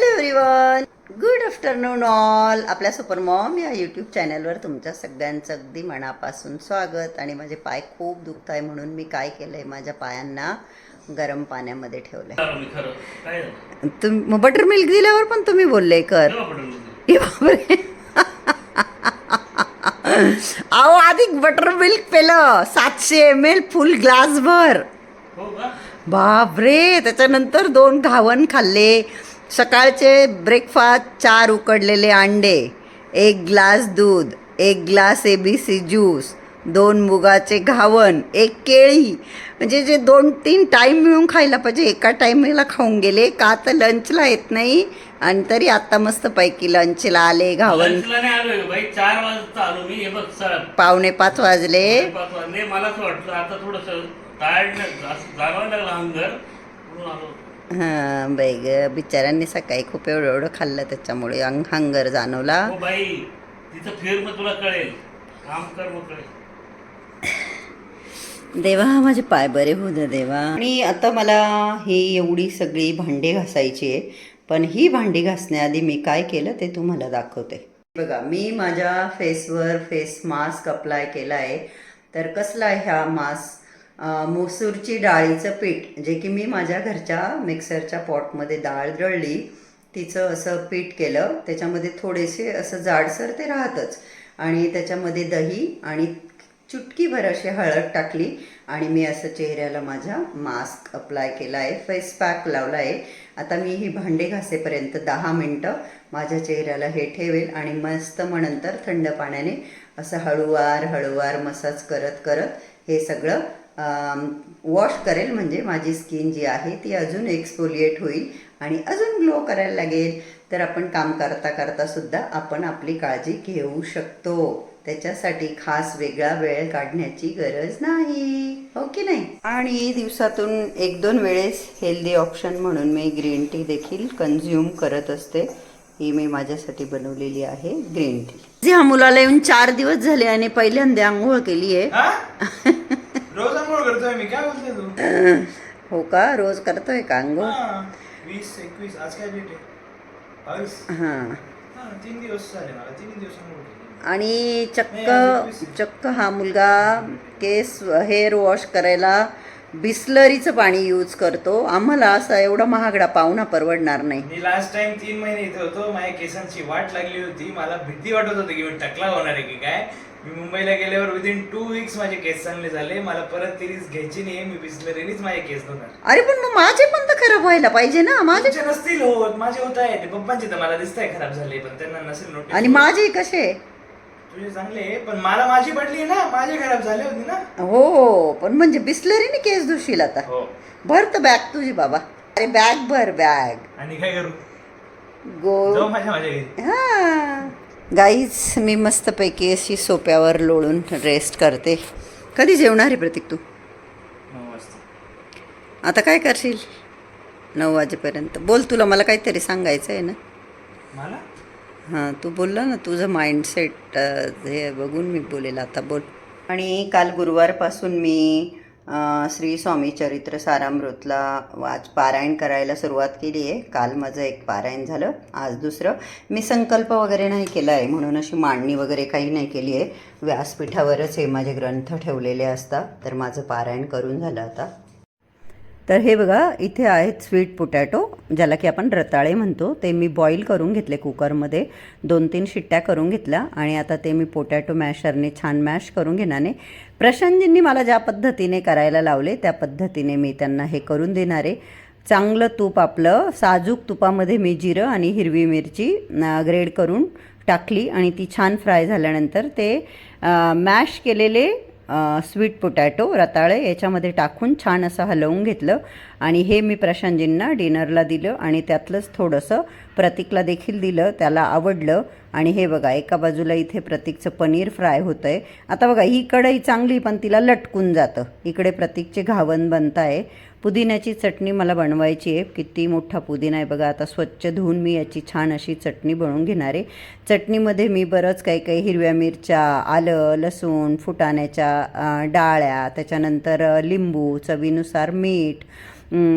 Hello everyone good afternoon all आपल्या super mom या YouTube चॅनलवर तुमच्या सगळ्यांचं अगदी मनापासून स्वागत. आणि माझे पाय खूप दुखत आहे म्हणून मी काय केलंय? माझ्या पायांना गरम पाण्यामध्ये झालं? तुम बटर मिल्क दिल्यावर पण तुम्ही बोलले कर. अहो आधी बटर मिल्क पेलं. सातशे एम एल फुल ग्लास भर का? बापरे. त्याच्यानंतर दोन घावन खाल्ले. सकाळचे ब्रेकफास्ट चार उकडलेले अंडे एक ग्लास दूध एक glass A B C juice दोन मुगाचे घावन एक केळी. म्हणजे जे दोन तीन टाईम मिळून खायला पाहिजे. एका टाईमला खाऊन गेले का तर लंचला येत नाही. आणि तरी आता मस्तपैकी लंचला आले घावन पावणे पाच वाजले. वाटलं. आता थोडस हां बाई ग. बिचाऱ्यांनी सकाळी खूप एवढं एवढं खाल्लं त्याच्यामुळे. अंग हंगर जाणवला. हो बाई तिथं फिर मग तुला कळेल. काम कर मग कळेल. देवा माझे पाय बरे होऊ दे देवा. आणि आता मला ही एवढी सगळी भांडी घासायची आहे. पण ही भांडी घासण्याआधी मी काय केलं ते तुम्हाला दाखवते. बघा मी माझ्या फेसवर फेस मास्क अप्लाय केला आहे तर कसला आहे हा मास्क मसूरची डाळीचं पीठ जे की मी माझ्या घरच्या मिक्सरच्या पॉटमध्ये डाळ दळली तिचं असं पीठ केलं त्याच्यामध्ये थोडेसे असं जाडसर ते राहतच. आणि त्याच्यामध्ये दही आणि चुटकीभर अशी हळद टाकली आणि मी असं चेहऱ्याला माझ्या मास्क अप्लाय केला आहे फेस पॅक लावला आहे आता मी ही भांडे घासेपर्यंत दहा मिनटं माझ्या चेहऱ्याला हे ठेवेल आणि मस्त मग नंतर थंड पाण्याने असं हळूवार हळूवार मसाज करत करत हे सगळं वॉश करेल म्हणजे माझी स्किन जी आहे ती अजून एक्सफोलिएट होईल आणि अजून ग्लो करायला लागेल. तर आपण काम करता करता सुद्धा आपण आपली काळजी घेऊ शकतो. त्याच्यासाठी खास वेगळा वेळ काढण्याची गरज नाही. हो की नाही? आणि दिवसातून एक दोन वेळेस हेल्दी ऑप्शन म्हणून मी ग्रीन टी देखील कन्झ्युम करत असते. ही मी माझ्यासाठी बनवलेली आहे ग्रीन टी जी हा मुलाला येऊन चार दिवस झाले आणि पहिल्यांदा आंघोळ केली आहे करतोय मी. काय बोलते तू? हो का? रोज करतोय का आंघोळ हा, वीस एकवीस. आज काय डेट आहे? हां. तीन दिवस झाले मला. तीन दिवस आणि चक्क चक्क हा मुलगा केस हेअर वॉश करायला बिस्लरीचं पाणी यूज करतो. आम्हाला असा एवढा महागडा पाहुणा परवडणार नाही. मी लास्ट टाइम तीन महिने इथे होतो. माझ्या केसांची वाट लागली होती. मला भीती वाटत होती की मी टकला होणार आहे की काय? मी मुंबईला गेल्यावर विदिन टू वीक्स माझे केस चांगले झाले. मला परत तिरीस घ्यायची नाही मी बिस्लरीनीच माझे केस धुणार अरे पण मग माझे पण तर खराब व्हायला पाहिजे ना. माझे तुमचे नसतील होत माझे होत आहे पप्पांचे तर मला दिसतंय खराब झाले पण त्यांना नसेल नोटीस आणि माझे कसे? तुझे चांगले आहे, पण मला माझी पडली ना. माझे खराब झाले होते ना. हो पण म्हणजे बिस्लरीने केस धुशील आता. हो. भर तर बॅग तुझी बाबा. अरे बॅग भर बॅग आणि काय करू? गो जाऊ माझ्या माझ्या घरी हा. गाईज मी मस्तपैकी अशी सोप्यावर लोळून रेस्ट करते. कधी जेवणार आहे प्रतीक तू? आता काय करशील? नऊ वाजेपर्यंत. बोल तुला मला काहीतरी सांगायचं आहे ना. मला? हां तू बोलला ना. तुझं माइंडसेट हे बघून मी बोलेल. आता बोल. आणि काल गुरुवारपासून मी श्री स्वामी चरित्र सारामृतला वाच पारायण करायला सुरुवात केली आहे. काल माझं एक पारायण झालं. आज दुसरं. मी संकल्प वगैरे नाही केला आहे. म्हणून अशी मांडणी वगैरे काही नाही केली आहे. व्यासपीठावरच हे माझे ग्रंथ ठेवलेले असतात. तर माझं पारायण करून झालं आता. तर हे बघा इथे आहेत स्वीट पोटॅटो ज्याला की आपण रताळे म्हणतो. ते मी बॉईल करून घेतले कुकरमध्ये दोन तीन शिट्ट्या करून घेतल्या आणि आता ते मी पोटॅटो मॅशरने छान मॅश करून घेणारे प्रशांतजींनी मला ज्या पद्धतीने करायला लावले त्या पद्धतीने मी त्यांना हे करून देणारे चांगलं तूप आपलं साजूक तुपामध्ये मी जिरं आणि हिरवी मिरची ग्रेड करून टाकली आणि ती छान फ्राय झाल्यानंतर ते मॅश केलेले स्वीट पोटॅटो रताळे याच्यामध्ये टाकून छान असं हलवून घेतलं. आणि हे मी प्रशांतजींना डिनरला दिलं आणि त्यातलंच थोडंसं प्रतीकला देखील दिलं. त्याला आवडलं. आणि हे बघा एका बाजूला इथे प्रतीकचं पनीर फ्राय होतं आहे आता बघा ही कढई चांगली पण तिला लटकून जातं. इकडे प्रतीकचे घावन बनत आहे पुदिन्याची चटणी मला बनवायची आहे. किती मोठा पुदिना आहे बघा. आता स्वच्छ धुवून मी याची छान अशी चटणी बनवून घेणार आहे. चटणीमध्ये मी बरंच काही काही हिरव्या मिरच्या आलं लसूण फुटाण्याच्या डाळ्या त्याच्यानंतर लिंबू चवीनुसार मीठ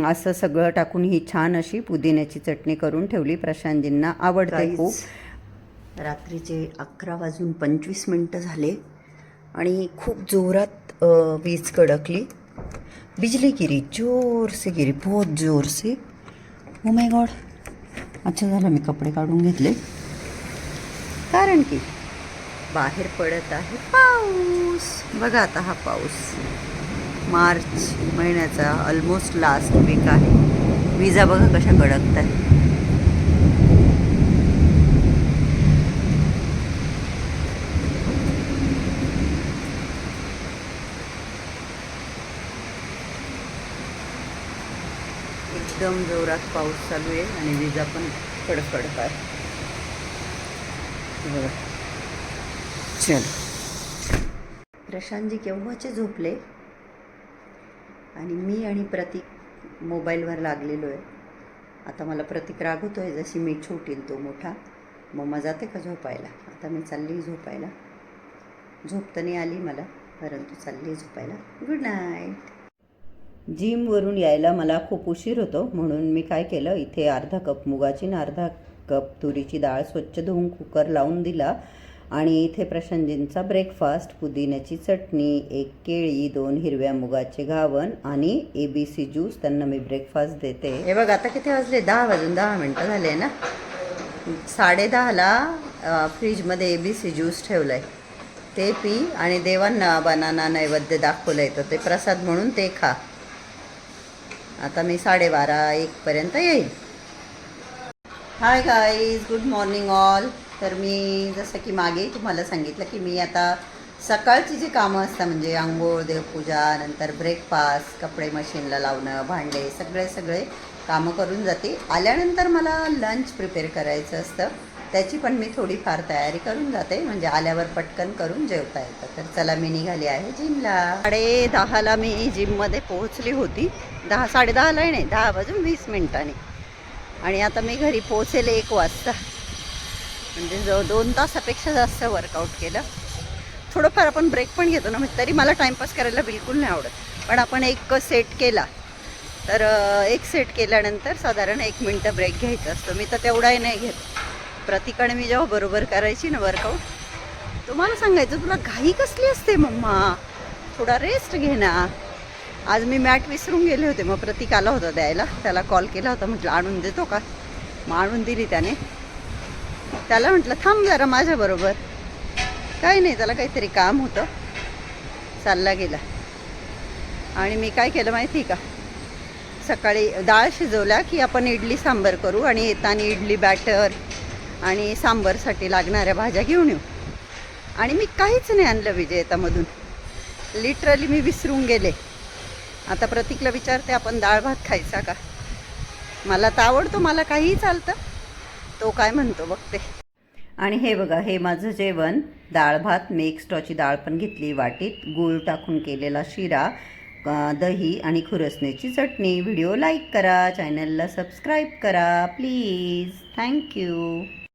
असं सगळं टाकून ही छान अशी पुदिन्याची चटणी करून ठेवली. प्रशांतजींना आवडते खूप. रात्रीचे अकरा वाजून पंचवीस मिनटं झाले आणि खूप जोरात वीज कडकली. बिजली गिरी जोर से गिरी बहुत जोर से ओ oh माय गॉड अच्छा झालं मी कपडे काढून घेतले. कारण की बाहेर पडत आहे पाऊस. बघा आता हा पाऊस. मार्च महिन्याचा ऑलमोस्ट लास्ट वीक आहे. विजा बघा कशा कडकतात एकदम जोरात पाऊस चालू आहे आणि विजा पण कडकडत आहे. बघा चल. प्रशांतजी केव्हाचे झोपले? आणि मी आणि प्रतीक मोबाईलवर लागलेलो आहे. आता मला प्रतीक आहे जशी मी छोटील तो मोठा. मम्मा जाते का झोपायला? आता मी चालली झोपायला. झोपताना नाही आली मला परंतु चालली झोपायला. गुड नाईट जिमवरून यायला मला खूप उशीर होतो. म्हणून मी काय केलं इथे अर्धा कप मुगाची आणि अर्धा कप तुरीची डाळ स्वच्छ धुवून कुकर लावून दिला. आणि इथे प्रशांतजींचा ब्रेकफास्ट पुदिन्याची चटणी एक केळी दोन हिरव्या मुगाचे घावन आणि ए बी सी ज्यूस त्यांना मी ब्रेकफास्ट देते. हे बघ आता किती वाजले? दहा वाजून दहा मिनटं झाले ना? साडेदहाला फ्रीजमध्ये ए बी सी ज्यूस ठेवलं आहे ते पी आणि देवांना बनाना नैवेद्य दाखवलं आहे तर ते प्रसाद म्हणून ते खा. आता मी साडेबारा एकपर्यंत येईल. Hi guys good morning all तर मी जसं की मागे तुम्हाला सांगितलं की मी आता सकाळची जी कामं असतात म्हणजे आंघोळ देवपूजा नंतर ब्रेकफास्ट कपडे मशीनला लावणं भांडे सगळे सगळे कामं करून जाते. आल्यानंतर मला लंच प्रिपेअर करायचं असतं. त्याची पण मी थोडीफार तयारी करून जाते. म्हणजे आल्यावर पटकन करून जेवता येतं. तर चला मी निघाली आहे जिमला. साडे दहाला मी जिममध्ये पोहोचली होती. दहा साडेदहाला नाही दहा वाजून वीस मिनिटांनी. आणि आता मी घरी पोहोचेल एक वाजता. म्हणजे जवळ दोन तासापेक्षा जास्त वर्कआउट केलं. थोडंफार आपण ब्रेक पण घेतो ना म्हणजे तरी मला टाईमपास करायला बिलकुल नाही आवडत. पण आपण एक सेट केला. तर एक सेट केल्यानंतर साधारण एक मिनटं ब्रेक घ्यायचा असतो. मी तर तेवढाही नाही घेत प्रतिकाने मी जेव्हा बरोबर करायची ना वर्कआउट तुम्हाला सांगायचं तुला घाई कसली असते मम्मा? थोडा रेस्ट घे ना. आज मी मॅट विसरून गेले होते मग प्रतीक आला होता द्यायला. त्याला कॉल केला होता म्हटलं आणून देतो का? मग आणून दिली त्याने. त्याला म्हटलं थांब जरा माझ्याबरोबर काही नाही त्याला काहीतरी काम होतं. चालला गेला. आणि मी काय केलं माहिती आहे का? सकाळी डाळ शिजवल्या की आपण इडली सांबर करू आणि येताना इडली बॅटर आणि सांबरसाठी लागणाऱ्या भाज्या घेऊन येऊ. आणि मी काहीच नाही आणलं विजयतामधून लिटरली मी विसरून गेले. आता प्रतीकला विचारते आपण डाळ भात खायचा का? मला तर आवडतो मला काहीही चालतं. तो काय म्हणतो बघते. आणि हे बघा हे माझं जेवण. डाळ भात मी एक्स्ट्राची डाळ पण घेतली वाटीत. गूळ टाकून केलेला शिरा दही आणि खुरसण्याची चटणी. व्हिडिओ लाईक करा चॅनलला सबस्क्राईब करा प्लीज. थँक्यू.